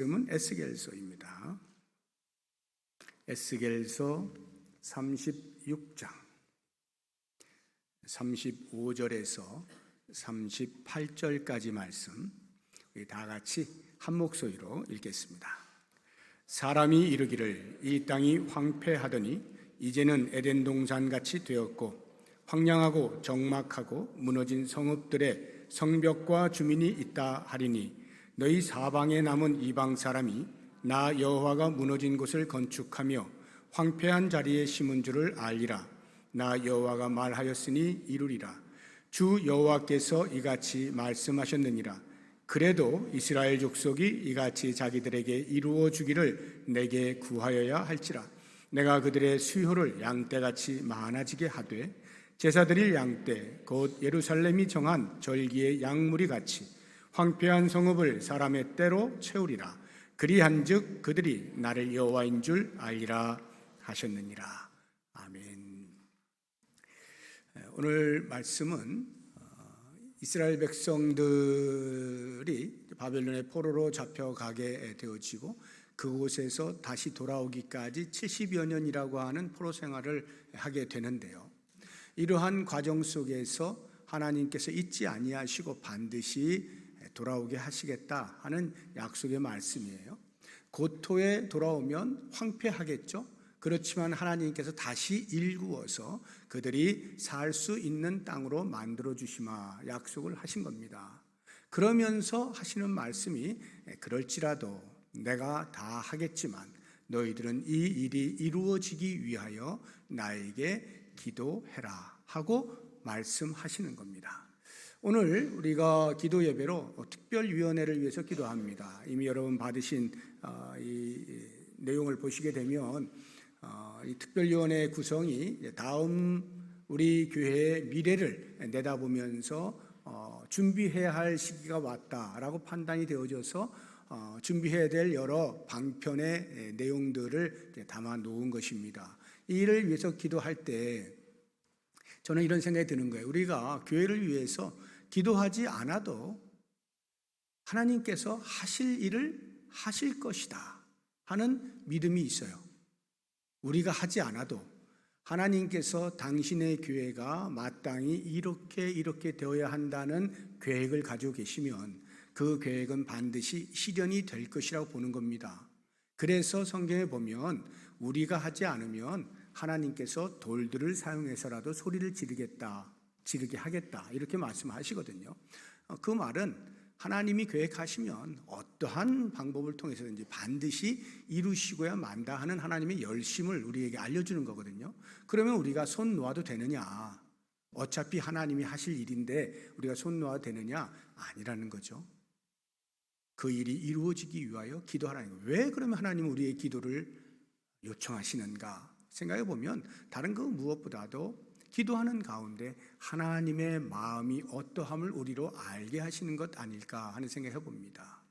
이름은 에스겔서입니다. 에스겔서 36장 35절에서 38절까지 말씀 우리 다 같이 한 목소리로 읽겠습니다. 사람이 이르기를 이 땅이 황폐하더니 이제는 에덴 동산 같이 되었고 황량하고 적막하고 무너진 성읍들의 성벽과 주민이 있다 하리니 너희 사방에 남은 이방 사람이 나 여호와가 무너진 곳을 건축하며 황폐한 자리에 심은 줄을 알리라. 나 여호와가 말하였으니 이루리라. 주 여호와께서 이같이 말씀하셨느니라. 그래도 이스라엘 족속이 이같이 자기들에게 이루어 주기를 내게 구하여야 할지라. 내가 그들의 수효를 양떼같이 많아지게 하되 제사드릴 양떼 곧 예루살렘이 정한 절기의 양무리 같이 황폐한 성읍을 사람의 때로 채우리라 그리한즉 그들이 나를 여호와인 줄 알리라 하셨느니라 아멘. 오늘 말씀은 어, 이스라엘 백성들이 바벨론의 포로로 잡혀가게 되어지고 그곳에서 다시 돌아오기까지 70여 년이라고 하는 포로 생활을 하게 되는데요. 이러한 과정 속에서 하나님께서 잊지 아니하시고 반드시 돌아오게 하시겠다 하는 약속의 말씀이에요. 고토에 돌아오면 황폐하겠죠. 그렇지만 하나님께서 다시 일구어서 그들이 살 수 있는 땅으로 만들어 주시마 약속을 하신 겁니다. 그러면서 하시는 말씀이 그럴지라도 내가 다 하겠지만 너희들은 이 일이 이루어지기 위하여 나에게 기도해라 하고 말씀하시는 겁니다. 오늘 우리가 기도 예배로 특별위원회를 위해서 기도합니다. 이미 여러분 받으신 어, 이 내용을 보시게 되면 어, 이 특별위원회 구성이 다음 우리 교회의 미래를 내다보면서 어, 준비해야 할 시기가 왔다라고 판단이 되어져서 준비해야 될 여러 방편의 내용들을 담아 놓은 것입니다. 이 일을 위해서 기도할 때 저는 이런 생각이 드는 거예요. 우리가 교회를 위해서 기도하지 않아도 하나님께서 하실 일을 하실 것이다 하는 믿음이 있어요. 우리가 하지 않아도 하나님께서 당신의 교회가 마땅히 이렇게 이렇게 되어야 한다는 계획을 가지고 계시면 그 계획은 반드시 실현이 될 것이라고 보는 겁니다. 그래서 성경에 보면 우리가 하지 않으면 하나님께서 돌들을 사용해서라도 소리를 지르겠다, 지르게 하겠다 이렇게 말씀하시거든요. 그 말은 하나님이 계획하시면 어떠한 방법을 통해서든지 반드시 이루시고야 만다 하는 하나님의 열심을 우리에게 알려주는 거거든요. 그러면 우리가 손 놓아도 되느냐? 어차피 하나님이 하실 일인데 우리가 손 놓아도 되느냐? 아니라는 거죠. 그 일이 이루어지기 위하여 기도하라는 거예요. 왜 그러면 하나님은 우리의 기도를 요청하시는가? 생각해 보면 다른 그 무엇보다도 기도하는 가운데 하나님의 마음이 어떠함을 우리로 알게 하시는 것 아닐까 하는 생각을 해봅니다.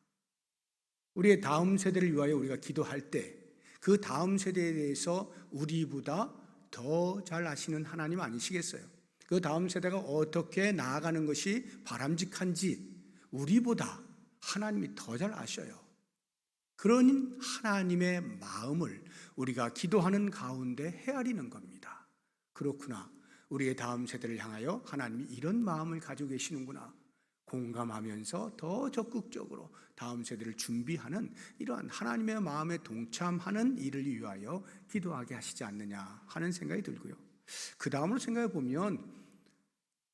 우리의 다음 세대를 위하여 우리가 기도할 때 그 다음 세대에 대해서 우리보다 더 잘 아시는 하나님 아니시겠어요? 그 다음 세대가 어떻게 나아가는 것이 바람직한지 우리보다 하나님이 더 잘 아셔요. 그런 하나님의 마음을 우리가 기도하는 가운데 헤아리는 겁니다. 그렇구나. 우리의 다음 세대를 향하여 하나님이 이런 마음을 가지고 계시는구나. 공감하면서 더 적극적으로 다음 세대를 준비하는 이러한 하나님의 마음에 동참하는 일을 위하여 기도하게 하시지 않느냐 하는 생각이 들고요. 그 다음으로 생각해 보면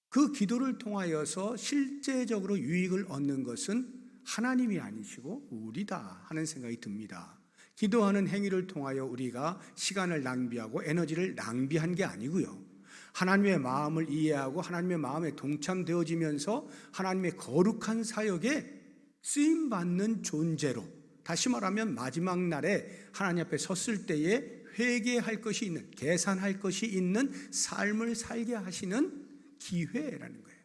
그 기도를 통하여서 실제적으로 유익을 얻는 것은 하나님이 아니시고 우리다 하는 생각이 듭니다. 기도하는 행위를 통하여 우리가 시간을 낭비하고 에너지를 낭비한 게 아니고요. 하나님의 마음을 이해하고 하나님의 마음에 동참되어지면서 하나님의 거룩한 사역에 쓰임 받는 존재로 다시 말하면 마지막 날에 하나님 앞에 섰을 때에 회개할 것이 있는 계산할 것이 있는 삶을 살게 하시는 기회라는 거예요.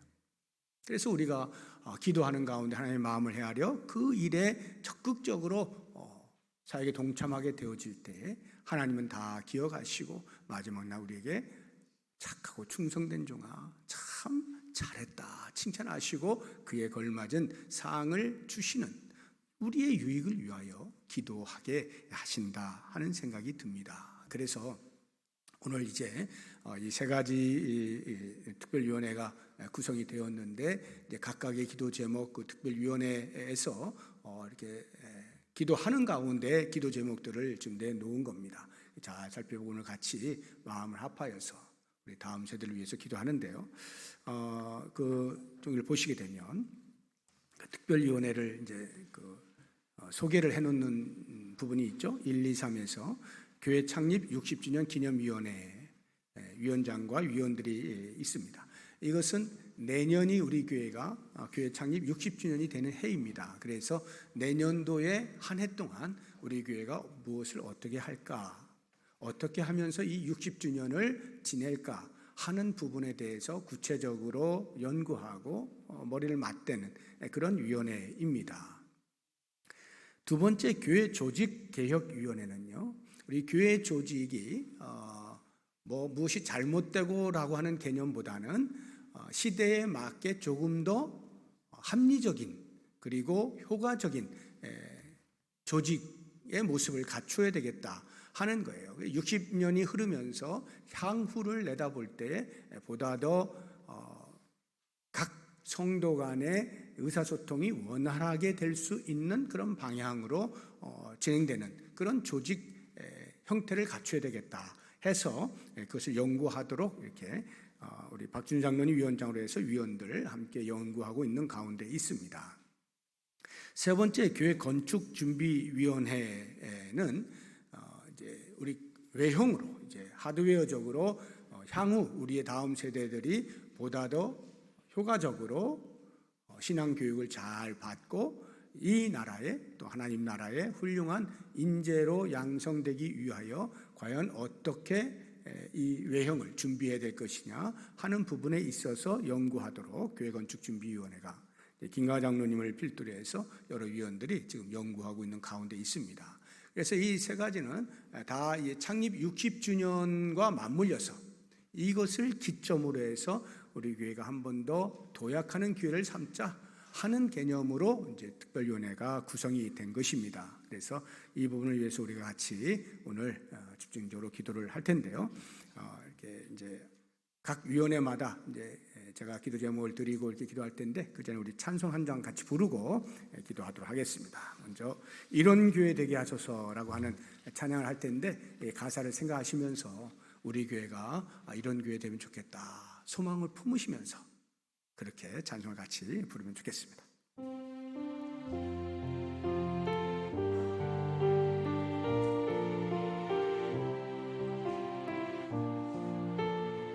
그래서 우리가 어, 기도하는 가운데 하나님의 마음을 헤아려 그 일에 적극적으로 어, 사역에 동참하게 되어질 때 하나님은 다 기억하시고 마지막 날 우리에게 착하고 충성된 종아 참 잘했다 칭찬하시고 그에 걸맞은 상을 주시는 우리의 유익을 위하여 기도하게 하신다 하는 생각이 듭니다. 그래서 오늘 이제 어, 이세 가지 특별위원회가 구성이 되었는데 각각의 기도 제목 그 특별위원회에서 어, 이렇게 에, 기도하는 가운데 기도 제목들을 지금 내놓은 겁니다. 잘 살펴보고 오늘 같이 마음을 합하여서 우리 다음 세대를 위해서 기도하는데요. 어, 그 종이를 보시게 되면 그 특별위원회를 이제 그 어, 소개를 해놓는 음, 부분이 있죠. 1, 2, 3에서 교회 창립 60주년 기념위원회 에, 위원장과 위원들이 예, 있습니다. 이것은 내년이 우리 교회가 어, 교회 창립 60주년이 되는 해입니다. 그래서 내년도에 한 해 동안 우리 교회가 무엇을 어떻게 할까, 어떻게 하면서 이 60주년을 지낼까 하는 부분에 대해서 구체적으로 연구하고 어, 머리를 맞대는 그런 위원회입니다. 두 번째 교회 조직 개혁 위원회는요. 우리 교회 조직이 어, 뭐 무엇이 잘못되고라고 하는 개념보다는 어, 시대에 맞게 조금 더 합리적인 그리고 효과적인 에, 조직의 모습을 갖춰야 되겠다 하는 거예요. 60년이 흐르면서 향후를 내다볼 때 보다 더 어, 각 성도 간의 의사소통이 원활하게 될 수 있는 그런 방향으로 어, 진행되는 그런 조직 에, 형태를 갖춰야 되겠다 해서 에, 그것을 연구하도록 이렇게 어, 우리 박준 장로님 위원장으로 해서 위원들 함께 연구하고 있는 가운데 있습니다. 세 번째 교회 건축 준비 위원회는 우리 외형으로 이제 하드웨어적으로 어, 향후 우리의 다음 세대들이 보다 더 효과적으로 어, 신앙 교육을 잘 받고 이 나라의 또 하나님 나라의 훌륭한 인재로 양성되기 위하여 과연 어떻게 에, 이 외형을 준비해야 될 것이냐 하는 부분에 있어서 연구하도록 교회 건축 준비위원회가 김가 장로님을 필두로 해서 여러 위원들이 지금 연구하고 있는 가운데 있습니다. 그래서 이 세 가지는 다이 창립 60주년과 맞물려서 이것을 기점으로 해서 우리 교회가 한 번 더 도약하는 기회를 삼자 하는 개념으로 이제 특별위원회가 구성이 된 것입니다. 그래서 이 부분을 위해서 우리가 같이 오늘 어, 집중적으로 기도를 할 텐데요. 어, 이렇게 이제 각 위원회마다 이제 제가 기도 제목을 드리고 이렇게 기도할 텐데 그 전에 우리 찬송 한 장 같이 부르고 기도하도록 하겠습니다. 먼저 이런 교회 되게 하소서라고 하는 찬양을 할 텐데 이 가사를 생각하시면서 우리 교회가 아, 이런 교회 되면 좋겠다 소망을 품으시면서 그렇게 찬송을 같이 부르면 좋겠습니다.